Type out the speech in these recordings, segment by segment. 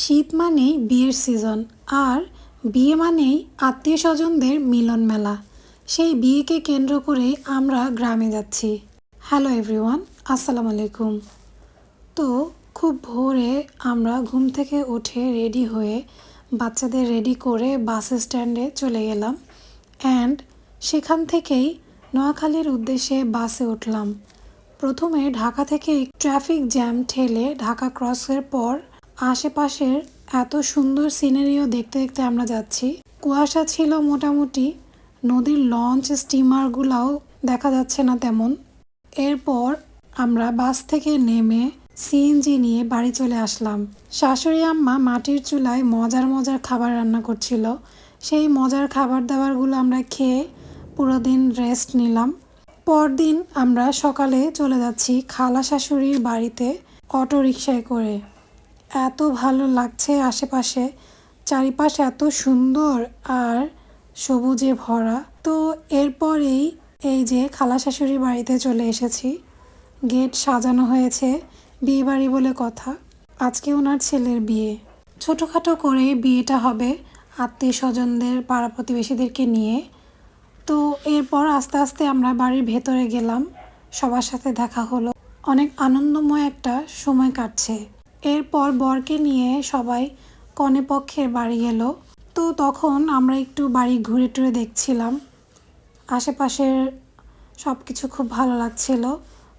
শীত মানেই বিয়ের সিজন আর বিয়ে মানেই আত্মীয় স্বজনদের মিলন মেলা। সেই বিয়েকে কেন্দ্র করে আমরা গ্রামে যাচ্ছি। হ্যালো এভরিওয়ান আসসালামু আলাইকুম। তো খুব ভোরে আমরা ঘুম থেকে উঠে রেডি হয়ে বাচ্চাদের রেডি করে বাস স্ট্যান্ডে চলে গেলাম। অ্যান্ড সেখান থেকেই নোয়াখালীর উদ্দেশ্যে বাসে উঠলাম। প্রথমে ঢাকা থেকে ট্রাফিক জ্যাম ঠেলে ঢাকা ক্রসের পর আশেপাশের এত সুন্দর সিনারিও দেখতে দেখতে আমরা যাচ্ছি। কুয়াশা ছিল মোটামুটি, নদীর লঞ্চ স্টিমারগুলাও দেখা যাচ্ছে না তেমন। এরপর আমরা বাস থেকে নেমে সিএনজি নিয়ে বাড়ি চলে আসলাম। শাশুড়ি আম্মা মাটির চুলায় মজার মজার খাবার রান্না করছিল। সেই মজার খাবার দাবারগুলো আমরা খেয়ে পুরো দিন রেস্ট নিলাম। পরদিন আমরা সকালে চলে যাচ্ছি খালা শাশুড়ির বাড়িতে অটো রিকশায় করে। এত ভালো লাগছে আশেপাশে। চারিপাশ এত সুন্দর আর সবুজে ভরা। তো এরপরেই এই যে খালা শাশুড়ির বাড়িতে চলে এসেছি। গেট সাজানো হয়েছে বিয়ে বাড়ি বলে কথা। আজকে ওনার ছেলের বিয়ে। ছোটোখাটো করে বিয়েটা হবে আত্মীয় স্বজনদের পাড়া প্রতিবেশীদেরকে নিয়ে। তো এরপর আস্তে আস্তে আমরা বাড়ির ভেতরে গেলাম। সবার সাথে দেখা হলো। অনেক আনন্দময় একটা সময় কাটছে। এরপর বরকে নিয়ে সবাই কনে পক্ষের বাড়ি গেল তো তখন আমরা একটু বাড়ি ঘুরে টুরে দেখছিলাম। আশেপাশের সব কিছু খুব ভালো লাগছিল।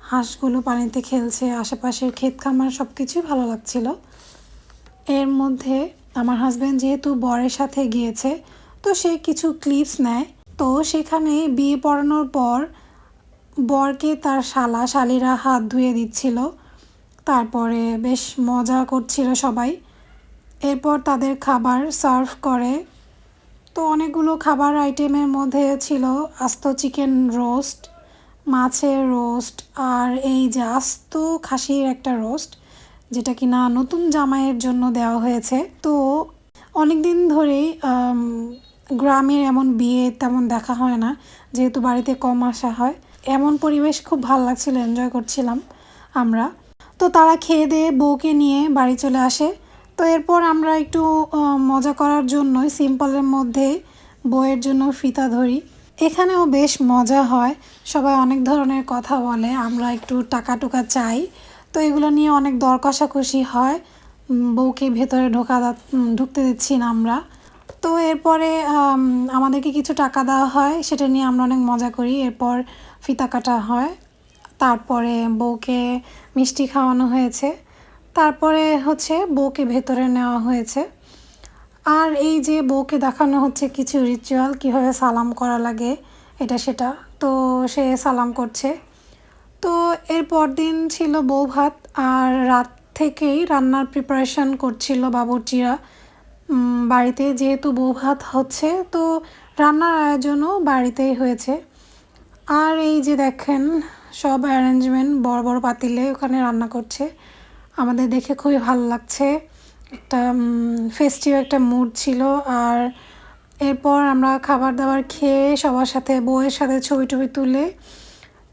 হাঁসগুলো পানিতে খেলছে, আশেপাশের ক্ষেত খামার সব কিছুই ভালো লাগছিল। এর মধ্যে আমার হাজব্যান্ড যেহেতু বরের সাথে গিয়েছে, তো সে কিছু ক্লিপস নেয়। তো সেখানে বিয়ে পড়ানোর পর বরকে তার শালা, শালিরা হাত ধুয়ে দিচ্ছিল। তারপরে বেশ মজা করছিল সবাই। এরপর তাদের খাবার সার্ভ করে। তো অনেকগুলো খাবার আইটেমের মধ্যে ছিল আস্ত চিকেন রোস্ট, মাছের রোস্ট আর এই যে আস্ত খাসির একটা রোস্ট, যেটা কিনা নতুন জামাইয়ের জন্য দেওয়া হয়েছে। তো অনেক দিন ধরেই গ্রামের এমন বিয়ে তেমন দেখা হয় না, যেহেতু বাড়িতে কম আসা হয়। এমন পরিবেশ খুব ভালো লাগছিল এনজয় করছিলাম আমরা। তো তারা খেয়ে দিয়ে বউকে নিয়ে বাড়ি চলে আসে। তো এরপর আমরা একটু মজা করার জন্যই সিম্পলের মধ্যে বইয়ের জন্য ফিতা ধরি। এখানেও বেশ মজা হয়। সবাই অনেক ধরনের কথা বলে, আমরা একটু টাকা টুকা চাই। তো এগুলো নিয়ে অনেক দর কষাকষি হয়। বউকে ভেতরে ঢোকা ঢুকতে দিচ্ছি না আমরা। তো এরপরে আমাদেরকে কিছু টাকা দেওয়া হয়, সেটা নিয়ে আমরা অনেক মজা করি। এরপর ফিতা কাটা হয়। তারপরে বউকে মিষ্টি খাওয়ানো হয়েছে। তারপরে হচ্ছে বউকে ভেতরে নেওয়া হয়েছে। আর এই যে বউকে দেখানো হচ্ছে কিছু রিচুয়াল কীভাবে সালাম করা লাগে, এটা সেটা, তো সে সালাম করছে। তো এর দিন ছিল বউ ভাত আর রাত থেকেই রান্নার প্রিপারেশন করছিল বাবুর্চিরা। বাড়িতে যেহেতু বউ ভাত হচ্ছে, তো রান্নার আয়োজনও বাড়িতেই হয়েছে। আর এই যে দেখেন সব অ্যারেঞ্জমেন্ট বড় বড় পাতিলে ওখানে রান্না করছে। আমাদের দেখে খুবই ভালো লাগছে। একটা ফেস্টিভ একটা মুড ছিল। আর এরপর আমরা খাবার দাবার খেয়ে সবার সাথে, বউয়ের সাথে ছবি টবি তুলে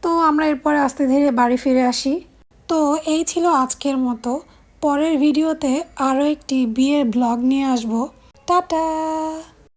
তো আমরা এরপরে আস্তে ধীরে বাড়ি ফিরে আসি। তো এই ছিল আজকের মতো। পরের ভিডিওতে আরও একটি বিয়ের ব্লগ নিয়ে আসব। টাটা!